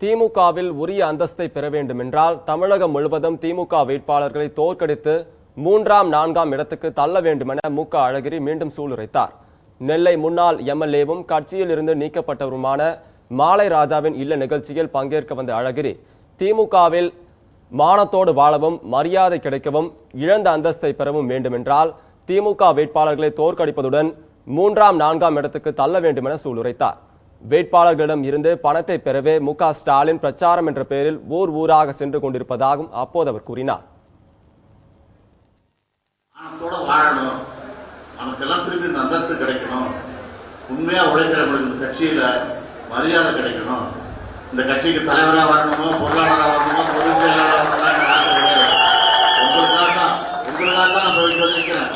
திமுகவில் உரிய அந்தஸ்தை பெற வேண்டுமென்றால் தமிழகம் முழுவதும் திமுக வேட்பாளர்களை தோற்கடித்து மூன்றாம் நான்காம் இடத்துக்கு தள்ள வேண்டுமென மு. க. அழகிரி மீண்டும் சூளுரைத்தார். நெல்லை முன்னாள் எம்எல்ஏவும் கட்சியில் இருந்து நீக்கப்பட்டவருமான மாலை ராஜாவின் இல்ல நிகழ்ச்சியில் பங்கேற்க வந்த அழகிரி திமுகவில் மானத்தோடு வாழவும் மரியாதை கிடைக்கவும் இழந்த அந்தஸ்தை பெறவும் வேண்டுமென்றால் திமுக வேட்பாளர்களை தோற்கடிப்பதுடன் மூன்றாம் நான்காம் இடத்துக்கு தள்ள வேண்டுமென சூளுரைத்தார். வேட்பாளர்களிடம் இருந்து பணத்தை பெறவே மு ஸ்டாலின் பிரச்சாரம் என்ற பெயரில் ஊர் ஊராக சென்று கொண்டிருப்பதாகவும் அப்போது அவர் கூறினார். நமக்கெல்லாம் திருப்பி அந்தஸ்து கிடைக்கணும். உண்மையா உழைக்கிறவங்களுக்கு இந்த கட்சியில மரியாதை கிடைக்கணும். இந்த கட்சிக்கு தலைவரா வரணுமோ பொருளாளரா வரணுமோ பொதுச் செயலாளராக வரணுமோ உங்களுக்காக தான் உங்களுக்காக தான் நான் போயிட்டு வந்திருக்கிறேன்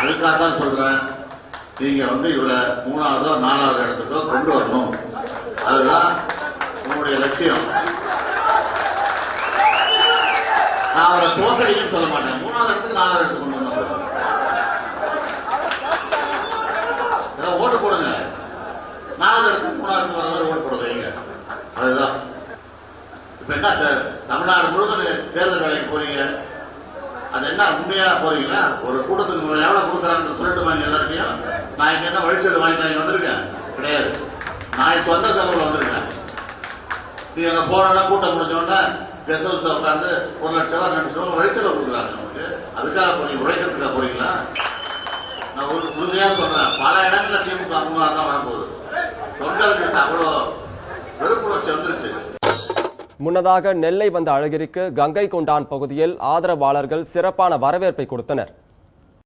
அதுக்காக தான் சொல்றேன். நீங்க வந்து இவரை மூணாவதோ நாலாவது இடத்துக்கோ கொண்டு வரணும். அதுதான் உங்களுடைய லட்சியம். நான் அவரை தோற்கடிக்கன்னு சொல்ல மாட்டேன். மூணாவது இடத்துக்கு நாலாவது இடத்துக்கு கொண்டு வந்தோம் ஓட்டு போடுங்க. நாலாவது இடத்துக்கு மூணாவது வர மாதிரி ஓட்டு போட வைங்க. அதுதான். இப்ப என்ன சார்? தமிழ்நாடு முழுவதும் தேர்தல் வேலைக்கு போறீங்க. அது என்ன உண்மையா போறீங்களா ஒரு கூட்டத்துக்கு எவ்வளவு கொடுக்குறாங்கன்னு சொல்லிட்டு நான் இங்க என்ன வழிச்சல் வாங்கி நான் வந்திருக்கேன் கிடையாது. நான் இப்ப சொந்த செலவுல வந்திருக்கேன் நீ அங்க போனா கூட்டம் முடிஞ்ச உடனே கெஸ்ட் உட்காந்து ஒரு லட்சம் ரூபாய் ரெண்டு லட்சம் ரூபாய் வழிச்சல கொடுக்குறாங்க நமக்கு. அதுக்காக போறீங்க. உழைக்கிறதுக்காக போறீங்களா? நான் ஒரு உறுதியா சொல்றேன். பல இடங்கள்ல திமுக அம்மா தான் வரப்போகுது. தொண்டர்கிட்ட அவ்வளோ வெறுப்புணர்ச்சி வந்துருச்சு. முன்னதாக நெல்லை வந்த அழகிரிக்கு கங்கை கொண்டான் பகுதியில் ஆதரவாளர்கள் சிறப்பான வரவேற்பை கொடுத்தனர்.